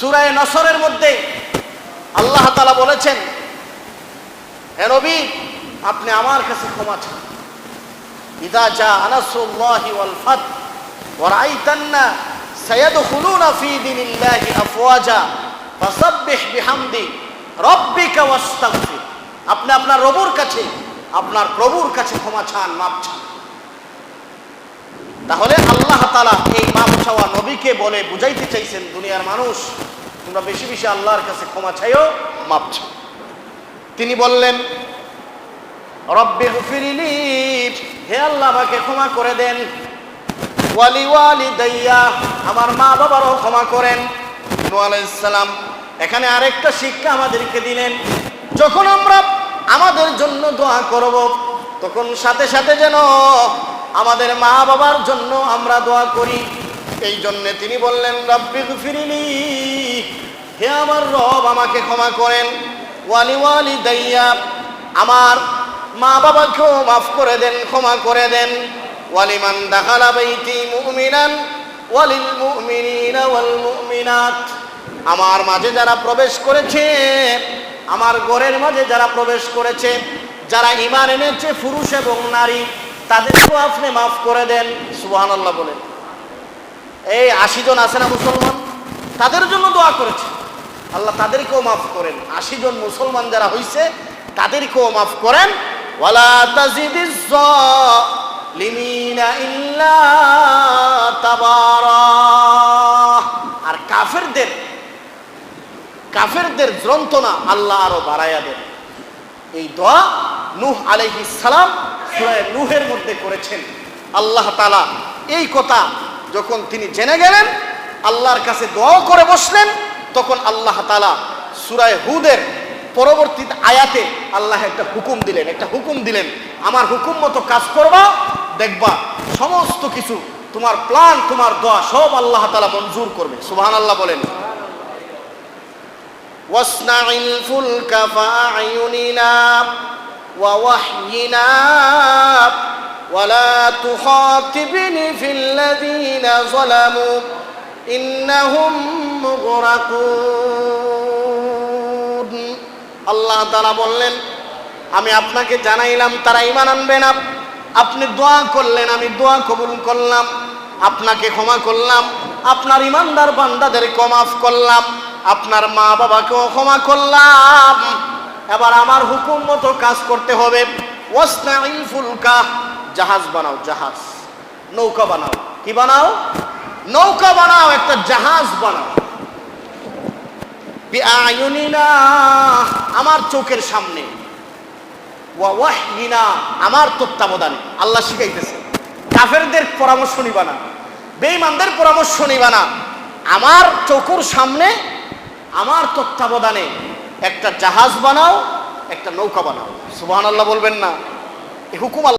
সুরায় নসরের মধ্যে আল্লাহ তালা বলেছেন, হে নবী, আপনি আমার কাছে ক্ষমা চান। ইদা যা আনাসুল্লাহি ওয়াল ফাত ওয়ারাইতান্না সায়াদখুলুনা ফি দীনিল্লাহি আফওয়াজা, ফাসাব্বিহ বিহামদি রাব্বিকা ওয়াস্তাগফির। আপনি আপনার রবুর কাছে, আপনার প্রভুর কাছে ক্ষমা চান মাপ চান। তাহলে আল্লাহ তালা এই মাপ চাওয়া নবীকে বলে বুঝাইতে চাইছেন দুনিয়ার মানুষ। তোমরা বেশি বেশি আল্লাহর কাছে ক্ষমা চাইও, মাপ চাও। তিনি বললেন, রব্বে হুফিরিলি হে আল্লাহ, আমাকে ক্ষমা করে দেন। ওয়ালি ওয়ালি দাইয়া আমার মা বাবারও ক্ষমা করেন। নূহ সালাম এখানে আরেকটা শিক্ষা আমাদেরকে দিলেন। যখন আমরা আমাদের জন্য দোয়া করব, তখন সাথে সাথে যেন আমাদের মা বাবার জন্য আমরা দোয়া করি। এই জন্যে তিনি বললেন, রব্বি ফিরিলি হে আমার রব, আমাকে ক্ষমা করেন। ওয়ালি ওয়ালি দাইয়া আমার মা বাবাকেও মাফ করে দেন, ক্ষমা করে দেন। ওয়ালিমান দাখালা বাইতি মুমিনান, ওয়ালিল মুমিনিনা ওয়াল মুমিনাত। আমার মাঝে যারা প্রবেশ করেছে, আমার ঘরের মাঝে যারা প্রবেশ করেছে, যারা ইমান এনেছে, পুরুষ এবং নারী তাদেরকেও আপনি মাফ করে দেন, সুবহানাল্লাহ বলেন। এই আশি জন আছে না মুসলমান? তাদের জন্য দোয়া করেছে। আল্লাহ তাদেরকেও মাফ করেন। আশি জন মুসলমান যারা হইছে, তাদেরকেও মাফ করেন। ইল্লা তাবারা আর কাফেরদের কাফেরদের যন্ত্রণা আল্লাহ আরও বাড়াইয়া দেন। এই দোয়া নূহ আলাইহিস সালাম সুরায় নুহের মধ্যে করেছেন আল্লাহ তালা এই কথা যখন তিনি জেনে গেলেন, আল্লাহর কাছে দোয়াও করে বসলেন, তখন আল্লাহ তালা সুরায় হুদের পরবর্তী আয়াতে আল্লাহ একটা হুকুম দিলেন, একটা হুকুম দিলেন, আমার হুকুম মতো কাজ করবা, দেখবা সমস্ত কিছু, তোমার প্ল্যান, তোমার দোয়া সব আল্লাহ তালা মঞ্জুর করবে। সুহান আল্লাহ বলেন। ওয়াসনা ওয়াসনাইল ফুলকা ফাআয়ুনিনা। ووحينا ولا تخاطبني في الذين ظلموا إنهم مغرقون আল্লাহ তারা বললেন আমি আপনাকে জানাইলাম তারা ইমান আনবে না আপনি দোয়া করলেন আমি দোয়া কবুল করলাম আপনাকে ক্ষমা করলাম আপনার ইমানদার বান্দাদেরকে মাফ করলাম আপনার মা বাবাকেও ক্ষমা করলাম এবার আমার হুকুম মতো কাজ করতে হবে। জাহাজ বানাও, জাহাজ। নৌকা বানাও। কি বানাও? নৌকা বানাও, একটা জাহাজ বানাও। আমার চোখের সামনে। আমার তত্ত্বাবধানে। আল্লাহ শিখাইতেছে, কাফেরদের পরামর্শ নিবা না, বেঈমানদের পরামর্শ নিবা না। আমার চকুর সামনে, আমার তত্ত্বাবধানে একটা জাহাজ বানাও একটা নৌকা বানাও। সুবাহ সুবহানাল্লাহ বলবেন না। এ হুকুম আল্লাহ